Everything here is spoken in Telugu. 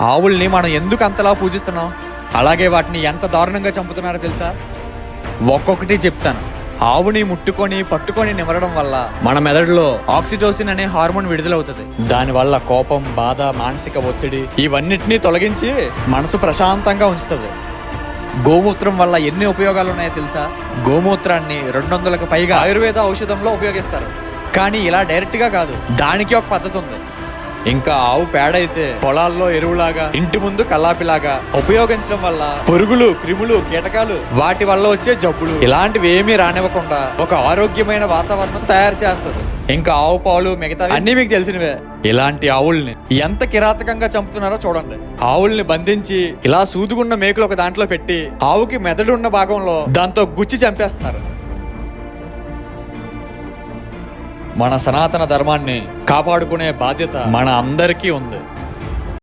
ఆవుల్ని మనం ఎందుకు అంతలా పూజిస్తున్నాం? అలాగే వాటిని ఎంత దారుణంగా చంపుతున్నారో తెలుసా? ఒక్కొక్కటి చెప్తాను. ఆవుని ముట్టుకొని పట్టుకొని నిమరడం వల్ల మన మెదడులో ఆక్సిటోసిన్ అనే హార్మోన్ విడుదలవుతుంది. దానివల్ల కోపం బాధ మానసిక ఒత్తిడి ఇవన్నిటినీ తొలగించి మనసు ప్రశాంతంగా ఉంచుతుంది. గోమూత్రం వల్ల ఎన్ని ఉపయోగాలు ఉన్నాయో తెలుసా? గోమూత్రాన్ని రెండు వందలకు పైగా ఆయుర్వేద ఔషధంలో ఉపయోగిస్తారు. కానీ ఇలా డైరెక్ట్గా కాదు. దానికి ఒక పద్ధతి ఉంది. ఇంకా ఆవు పేడ అయితే పొలాల్లో ఎరువులాగా ఇంటి ముందు కల్లాపిలాగా ఉపయోగించడం వల్ల పురుగులు క్రిములు కీటకాలు వాటి వల్ల వచ్చే జబ్బులు. ఇలాంటివి ఏమీ రానివ్వకుండా ఒక ఆరోగ్యమైన వాతావరణం తయారు చేస్తుంది. ఇంకా ఆవు పాలు మిగతా అన్ని మీకు తెలిసినవే. ఇలాంటి ఆవుల్ని ఎంత కిరాతకంగా చంపుతున్నారో చూడండి. ఆవుల్ని బంధించి ఇలా సూదుగున్న మేకులు ఒక దాంట్లో పెట్టి ఆవుకి మెదడు ఉన్న భాగంలో దాంతో గుచ్చి చంపేస్తున్నారు. మన సనాతన ధర్మాన్ని కాపాడుకునే బాధ్యత మన అందరికీ ఉంది.